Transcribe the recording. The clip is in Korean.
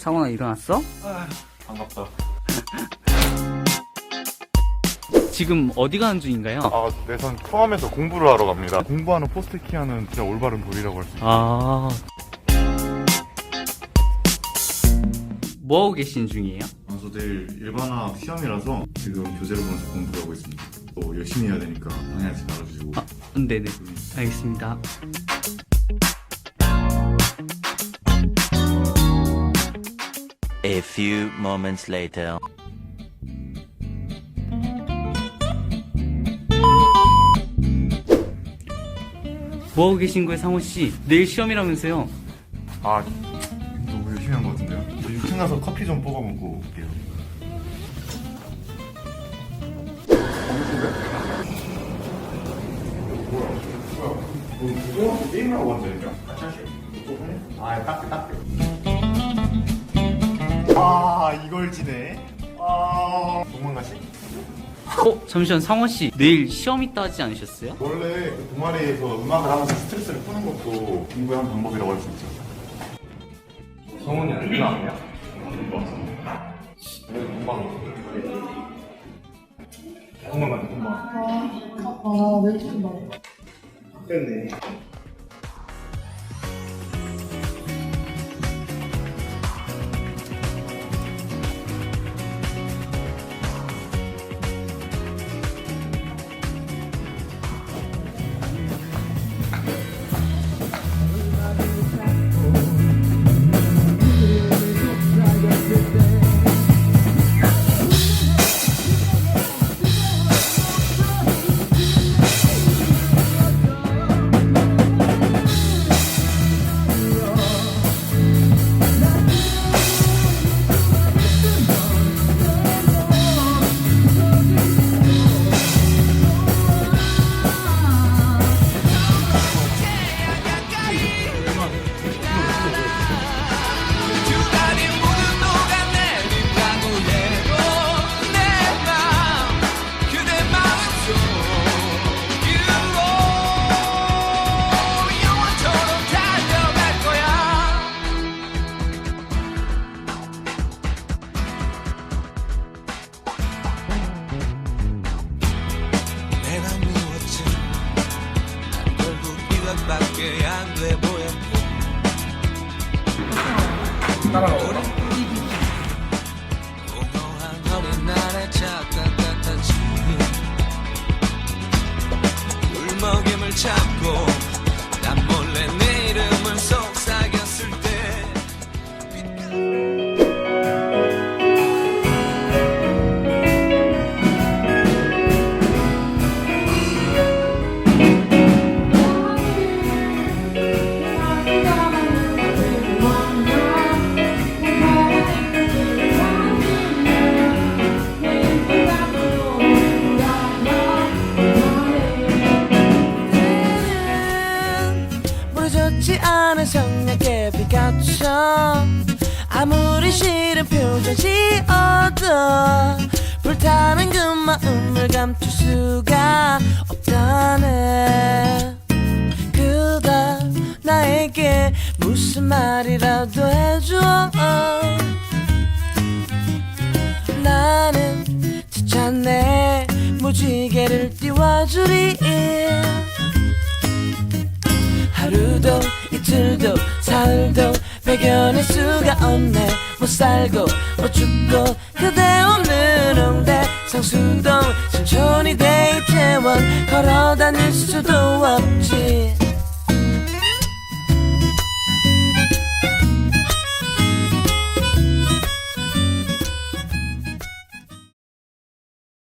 상원아 일어났어? 반갑다. 지금 어디 가는 중인가요? 아, 내선 포함해서 공부를 하러 갑니다. 공부하는 포스트키아는 진짜 올바른 도리라고 할 수 있어요. 아. 뭐 하고 계신 중이에요? 아, 저 내일 일반학 시험이라서 지금 교재를 보면서 공부를 하고 있습니다. 또 열심히 해야 되니까 방해하지 말아주시고. 아, 네네. 알겠습니다. A few moments later. 뭐 하고 계신 거예요, 상호 씨? 내일 시험이라면서요? 아, 너무 열심히 한 것 같은데요? 저 6층 가서 커피 좀 뽑아 먹고 올게요. 게임하고 앉아있냐? 아, 딱, 딱. 아, 이걸 지네. 아, 도망가시? 어, 잠시만, 상호 씨. 내일 시험 있다 하지 않으셨어요? 원래 그 동아리에서 음악을 하면서 스트레스를 푸는 것도 공부의 한 방법이라고 할 수 있죠. 성훈이 안 일어나냐? 왜 금방 금방 금방 아, 왜 이렇게 많아? 됐네 이것밖에 안 돼 보였고 공허한 어린 날의 착각 같았지 울먹임을 참고 않은 성냥개 피카츄. 아무리 싫은 표정 지어도 불타는 그 마음을 감출 수가 없다네. 그다 나에게 무슨 말이라도 해줘. 나는 지쳤네. 무지개를 띄워주리. 하루도 이틀도 사흘도 배견할 수가 없네. 못 살고 못 죽고 그대 없는 홍대. 상수동 신촌이 대이태원 걸어 다닐 수도 없지